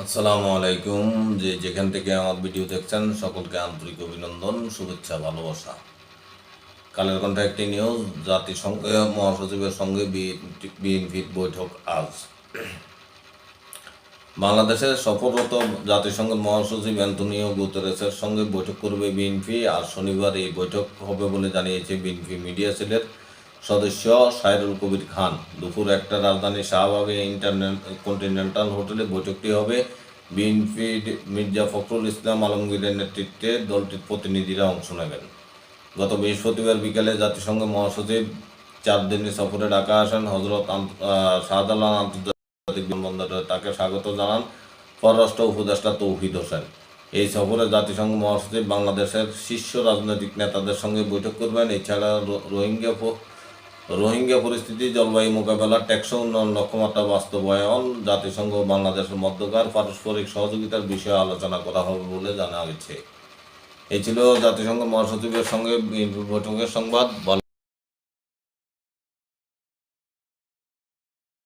আসসালামু আলাইকুম। যে যেখান থেকে আমার ভিডিও দেখছেন, সকলকে আন্তরিক অভিনন্দন, শুভেচ্ছা, ভালোবাসা। কালের কণ্ঠে একটি নিউজ জাতিসংঘে মহাসচিবের সঙ্গে বিএনপির বৈঠক আজ। বাংলাদেশের সফররত জাতিসংঘের মহাসচিব অ্যান্টনিও গুতেরেসের সঙ্গে বৈঠক করবে বিএনপি, আর শনিবার এই বৈঠক হবে বলে জানিয়েছে বিএনপি মিডিয়া সেলের সদস্য সাইরুল কবির খান। দুপুর একটা রাজধানী শাহবাগে কন্টিনেন্টাল হোটেলে বৈঠকটি হবে। বিএনপি মির্জা ফখরুল ইসলাম আলমগীরের নেতৃত্বে দলটির প্রতিনিধিরা অংশ নেবেন। গত বৃহস্পতিবার বিকেলে জাতিসংঘ মহাসচিব চার দিনের সফরে ঢাকা আসেন হজরত শাহজালাল আন্তর্জাতিক বিমানবন্দরে তাকে স্বাগত জানান পররাষ্ট্র উপদেষ্টা তৌহিদ হোসেন। এই সফরে জাতিসংঘ মহাসচিব বাংলাদেশের শীর্ষ রাজনৈতিক নেতাদের সঙ্গে বৈঠক করবেন। এছাড়া রোহিঙ্গা রোহিঙ্গা পরিস্থিতি, জলবায়ু মোকাবেলা, টেকসই উন্নয়ন লক্ষ্যমাত্রা বাস্তবায়ন, জাতিসংঘ, বাংলাদেশের মধ্যকার পারস্পরিক সহযোগিতার বিষয়ে আলোচনা করা হবে বলে জানা গেছে। এই ছিল জাতিসংঘ মহাসচিবের সঙ্গে বৈঠকের সংবাদ।